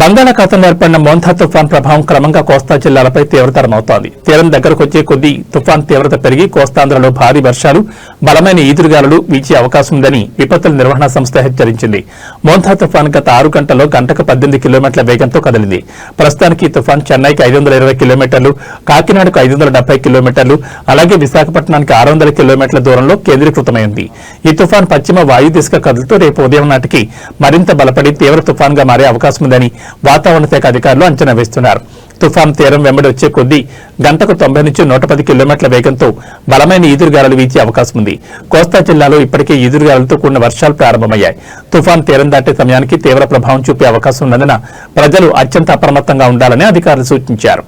బంగాళాఖాతంలో ఏర్పడిన మోంథా తుఫాన్ ప్రభావం క్రమంగా కోస్తా జిల్లాలపై తీవ్రతరమవుతోంది తీరం దగ్గరకు వచ్చే కొద్దీ తుఫాన్ తీవ్రత పెరిగి కోస్తాంధ్రలో భారీ వర్షాలు బలమైన ఈదురుగాలులు వీచే అవకాశం ఉందని విపత్తుల నిర్వహణ సంస్థ హెచ్చరించింది. మోంథా తుఫాన్ గత ఆరు గంటల్లో గంటకు పద్దెనిమిది కిలోమీటర్ల వేగంతో కదిలింది. ప్రస్తుతానికి తుఫాన్ చెన్నైకి ఐదు వందల ఇరవై కిలోమీటర్లు కాకినాడకు ఐదు వందల డెబ్బై కిలోమీటర్లు అలాగే విశాఖపట్నానికి ఆరు వందల కిలోమీటర్ల దూరంలో కేంద్రీకృతమైంది. ఈ తుఫాన్ పశ్చిమ వాయు దిశగా కదులుతూ రేపు ఉదయం నాటికి మరింత బలపడి తీవ్ర తుఫాన్గా మారే అవకాశం ఉందని వాతావరణ శాఖ అధికారులు అంచనా వేస్తున్నారు. తుఫాన్ తీరం వెంబడి వచ్చే కొద్దీ గంటకు తొంభై నుంచి నూట పది కిలోమీటర్ల వేగంతో బలమైన ఈదురుగాలు వీచే అవకాశం ఉంది. కోస్తా జిల్లాలో ఇప్పటికే ఈదురుగాలులతో కూడిన వర్షాలు ప్రారంభమయ్యాయి. తుఫాన్ తీరం దాటే సమయానికి తీవ్ర ప్రభావం చూపే అవకాశం ఉన్నందున ప్రజలు అత్యంత అప్రమత్తంగా ఉండాలని అధికారులు సూచించారు.